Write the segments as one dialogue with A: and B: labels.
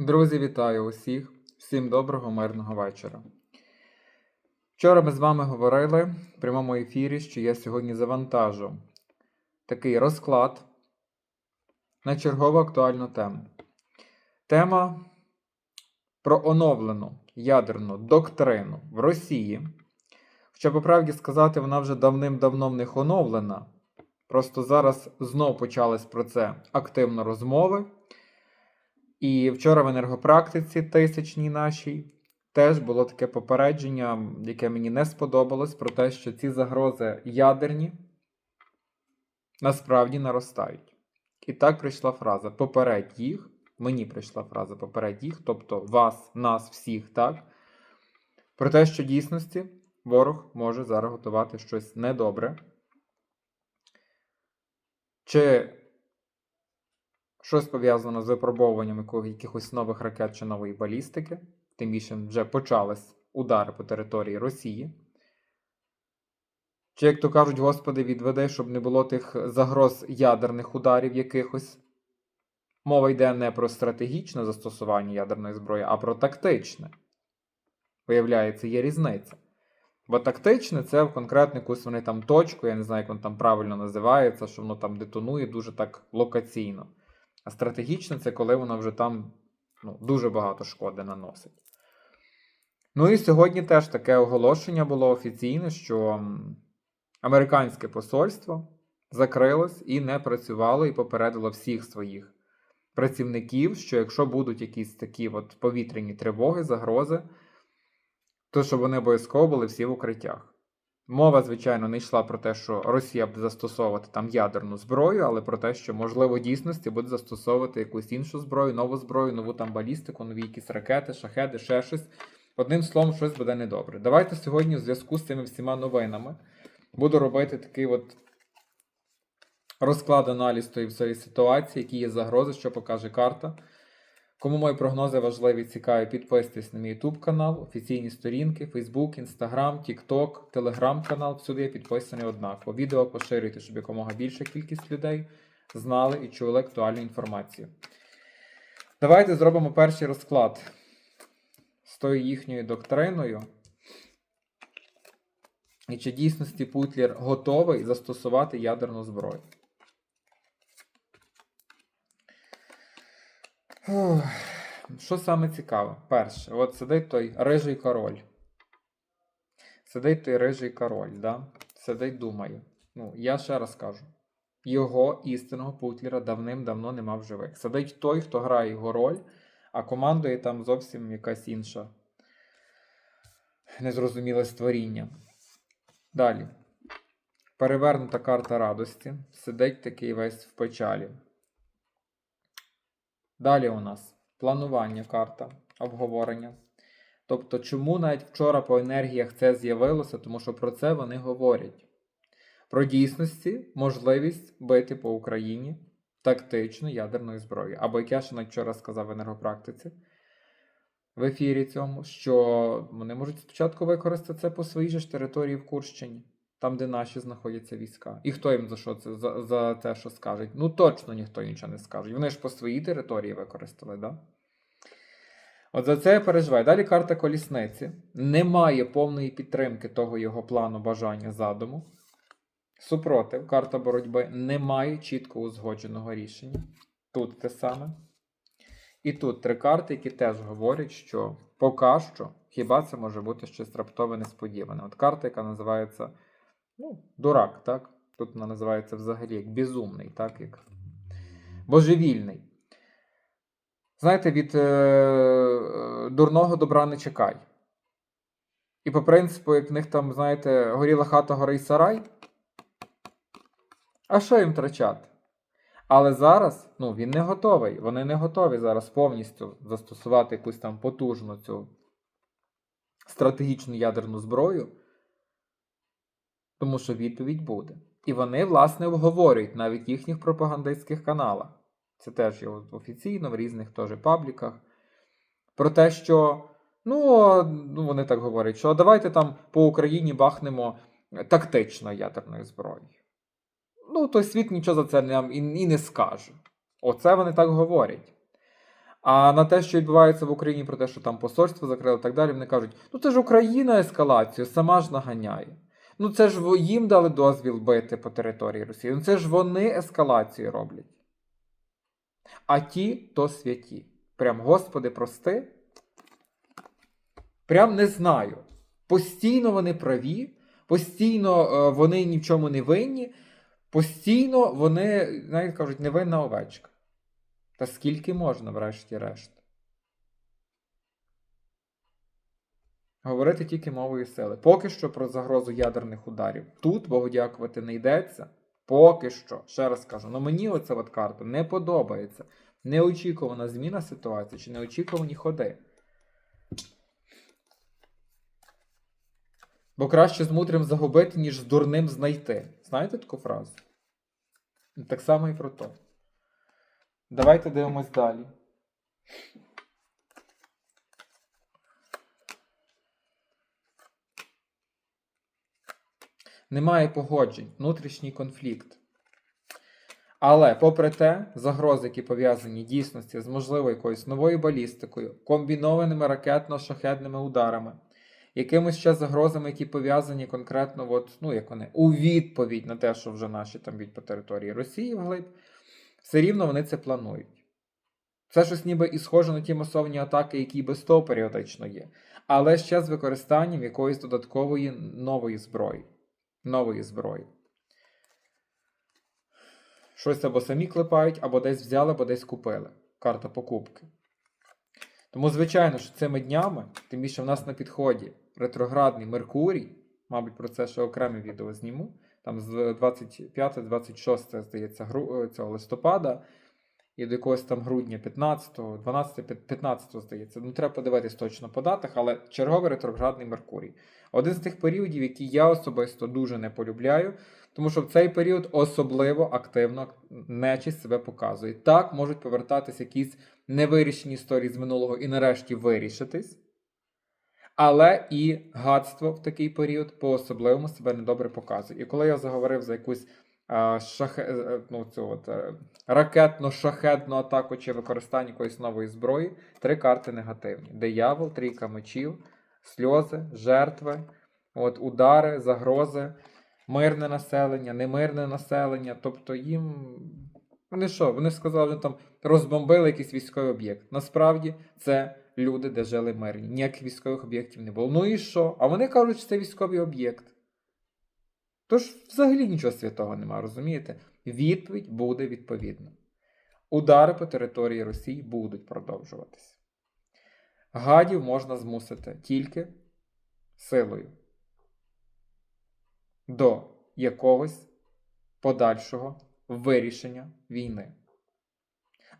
A: Друзі, вітаю усіх! Всім доброго мирного вечора. Вчора ми з вами говорили в прямому ефірі, що я сьогодні завантажу такий розклад на чергову актуальну тему. Тема про оновлену ядерну доктрину в Росії. Хоча, по правді сказати, вона вже давним-давно в них оновлена. Просто зараз знов почались про це активно розмови. І вчора в енергопрактиці тисячній нашій теж було таке попередження, яке мені не сподобалось, про те, що ці загрози ядерні насправді наростають. І так прийшла фраза попередь їх. Мені прийшла фраза попередь їх, тобто вас, нас, всіх, так? Про те, що в дійсності ворог може зараз готувати щось недобре. Чи щось пов'язано з випробовуванням якихось нових ракет чи нової балістики, тим більше вже почались удари по території Росії. Чи, як то кажуть, Господи, відведи, щоб не було тих загроз ядерних ударів якихось. Мова йде не про стратегічне застосування ядерної зброї, а про тактичне. Виявляється, є різниця. Бо тактичне це в конкретно якусь вони там точку, я не знаю, як воно там правильно називається, що воно там детонує дуже так локаційно. А стратегічне це коли воно вже там ну, дуже багато шкоди наносить. Ну і сьогодні теж таке оголошення було офіційне, що американське посольство закрилось і не працювало, і попередило всіх своїх працівників, що якщо будуть якісь такі от повітряні тривоги, загрози, то щоб вони обов'язково були всі в укриттях. Мова, звичайно, не йшла про те, що Росія буде застосовувати там ядерну зброю, але про те, що, можливо, дійсності буде застосовувати якусь іншу зброю, нову зброю, нову там балістику, нові якісь ракети, шахеди, ще щось. Одним словом, щось буде недобре. Давайте сьогодні, в зв'язку з цими всіма новинами, буду робити такий от розклад аналіз тої всієї ситуації, які є загрози, що покаже карта. Кому мої прогнози важливі, цікаві, підписуйтесь на мій YouTube канал, офіційні сторінки, Facebook, Instagram, TikTok, Telegram канал. Всюди я підписаний однаково. Відео поширюйте, щоб якомога більша кількість людей знали і чули актуальну інформацію. Давайте зробимо перший розклад з тою їхньою доктриною. І чи дійсності Путлер готовий застосувати ядерну зброю? Що саме цікаве? Перше, от сидить той рижий король. Сидить той рижий король, да? сидить, думає. Ну, я ще раз кажу: його істинного Путлера давним-давно нема в живих. Сидить той, хто грає його роль, а командує там зовсім якась інша незрозуміле створіння. Далі. Перевернута карта радості. Сидить такий весь в печалі. Далі у нас планування карта, обговорення. Тобто, чому навіть вчора по енергіях це з'явилося, тому що про це вони говорять. Про дійсності можливість бити по Україні тактично ядерною зброєю. Або як я ще навіть вчора сказав в енергопрактиці в ефірі цьому, що вони можуть спочатку використати це по своїй же ж території в Курщині, там, де наші знаходяться війська. І хто їм за що це за, за те, що скаже? Ну точно ніхто нічого не скаже. Вони ж по своїй території використали, да? От за це я переживаю. Далі карта колісниці. Немає повної підтримки того його плану бажання задуму. Супротив, карта боротьби немає чітко узгодженого рішення. Тут те саме. І тут три карти, які теж говорять, що поки що хіба це може бути щось раптове несподіване. От карта, яка називається ну, дурак, так? Тут вона називається взагалі як безумний, так? як божевільний. Знаєте, від е, е, дурного добра не чекай. І по принципу, як в них там, знаєте, горіла хата, горий сарай. А що їм втрачати? Але зараз ну, він не готовий. Вони не готові зараз повністю застосувати якусь там потужну цю стратегічну ядерну зброю, тому що відповідь буде. І вони, власне, обговорюють навіть їхніх пропагандистських каналах. Це теж є офіційно в різних теж пабліках. Про те, що ну, ну вони так говорять, що давайте там по Україні бахнемо тактично ядерною зброєю. Ну, той світ нічого за це нам і не скаже. Оце вони так говорять. А на те, що відбувається в Україні, про те, що там посольство закрили і так далі, вони кажуть: ну це ж Україна ескалацію, сама ж наганяє. Ну це ж їм дали дозвіл бити по території Росії. Ну це ж вони ескалацію роблять. А ті то святі. Прям, Господи, прости. Прям не знаю. Постійно вони праві, постійно е, вони ні в чому не винні, постійно вони, навіть кажуть, невинна овечка. Та скільки можна, врешті-решт? Говорити тільки мовою сили. Поки що про загрозу ядерних ударів. Тут, Богу дякувати, не йдеться. Поки що, ще раз кажу, ну мені оця от карта не подобається. Неочікувана зміна ситуації чи неочікувані ходи. Бо краще з мудрим загубити, ніж з дурним знайти. Знаєте таку фразу? Так само і про то. Давайте дивимось далі. Немає погоджень, внутрішній конфлікт. Але, попри те, загрози, які пов'язані дійсності з можливо якоюсь новою балістикою, комбінованими ракетно-шахедними ударами, якимись ще загрозами, які пов'язані конкретно, от, ну як вони, у відповідь на те, що вже наші там б'ють по території Росії вглиб, все рівно вони це планують. Це щось ніби і схоже на ті масовні атаки, які без того періодично є, але ще з використанням якоїсь додаткової нової зброї. Нової зброї. Щось або самі клепають, або десь взяли, або десь купили. Карта покупки. Тому, звичайно, що цими днями, тим більше в нас на підході ретроградний Меркурій, мабуть, про це ще окреме відео зніму. Там з 25-26, здається, гру- цього листопада і до якогось там грудня 15, 12, 15, здається. Ну, треба подивитись точно по датах, але черговий ретроградний Меркурій. Один з тих періодів, які я особисто дуже не полюбляю, тому що в цей період особливо активно нечість себе показує. Так можуть повертатись якісь невирішені історії з минулого і нарешті вирішитись. Але і гадство в такий період по-особливому себе недобре показує. І коли я заговорив за якусь а, шахе, е, ну, цю от, е, ракетно-шахедну атаку чи використання якоїсь нової зброї, три карти негативні: диявол, трійка мечів, сльози, жертви, от, удари, загрози, мирне населення, немирне населення. Тобто їм. Вони що? Вони сказали, що там розбомбили якийсь військовий об'єкт. Насправді це люди, де жили мирні. Ніяких військових об'єктів не було. Ну і що? А вони кажуть, що це військовий об'єкт. Тож взагалі нічого святого немає, розумієте? Відповідь буде відповідна. Удари по території Росії будуть продовжуватися. Гадів можна змусити тільки силою до якогось подальшого вирішення війни.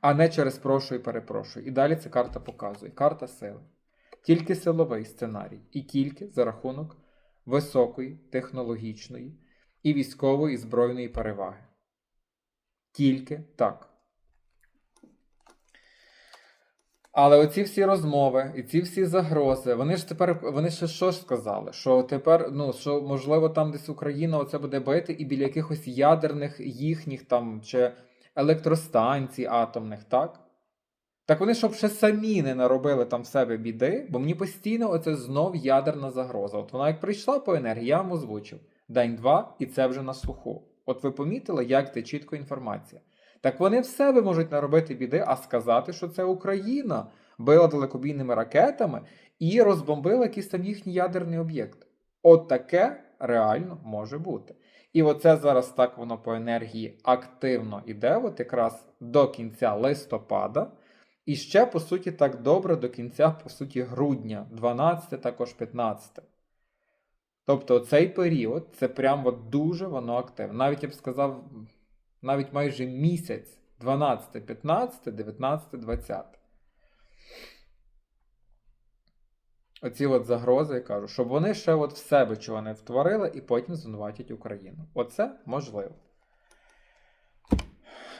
A: А не через прошу і перепрошую. І далі ця карта показує. Карта сили. Тільки силовий сценарій, і тільки за рахунок високої технологічної і військової збройної переваги. Тільки так. Але оці всі розмови і ці всі загрози, вони ж тепер, вони ще що ж сказали? Що тепер, ну, що можливо там десь Україна оце буде бити і біля якихось ядерних їхніх там чи електростанцій атомних, так? Так вони щоб ще самі не наробили там в себе біди, бо мені постійно оце знов ядерна загроза. От вона як прийшла по енергії, я вам озвучив. День-два, і це вже на слуху. От ви помітили, як це чітко інформація. Так вони в себе можуть наробити біди, а сказати, що це Україна била далекобійними ракетами і розбомбила якийсь там їхній ядерний об'єкт. От таке реально може бути. І оце зараз так воно по енергії активно іде, от якраз до кінця листопада. І ще, по суті, так добре до кінця, по суті, грудня, 12, також 15. Тобто цей період це прям от дуже воно активно. Навіть я б сказав, навіть майже місяць 12, 15, 19, 20. Оці от загрози, я кажу, щоб вони ще от в себе чого не втворили і потім звинуватять Україну. Оце можливо.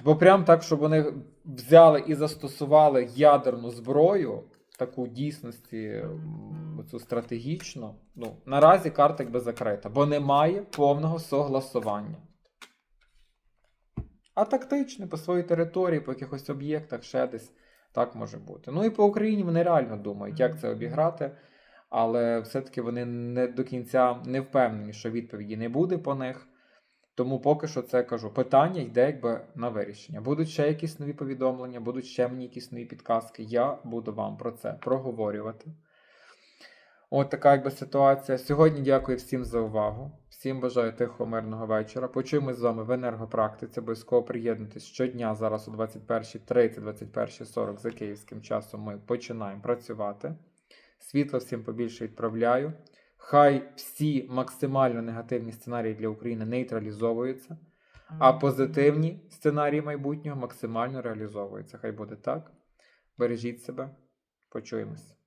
A: Бо прям так, щоб вони взяли і застосували ядерну зброю, таку дійсності, м, цю стратегічну, ну, наразі карта якби закрита, бо немає повного согласування. А тактичне по своїй території, по якихось об'єктах, ще десь Так може бути. Ну і по Україні вони реально думають, як це обіграти, але все-таки вони не до кінця не впевнені, що відповіді не буде по них. Тому поки що це кажу. Питання йде якби на вирішення. Будуть ще якісь нові повідомлення, будуть ще мені якісь нові підказки. Я буду вам про це проговорювати. От така якби ситуація. Сьогодні дякую всім за увагу. Всім бажаю тихого мирного вечора. Почуємось з вами в енергопрактиці. Обов'язково приєднуйтесь щодня. Зараз о 21.30, 21.40 за київським часом ми починаємо працювати. Світло всім побільше відправляю. Хай всі максимально негативні сценарії для України нейтралізовуються, а позитивні сценарії майбутнього максимально реалізовуються. Хай буде так. Бережіть себе. Почуємось.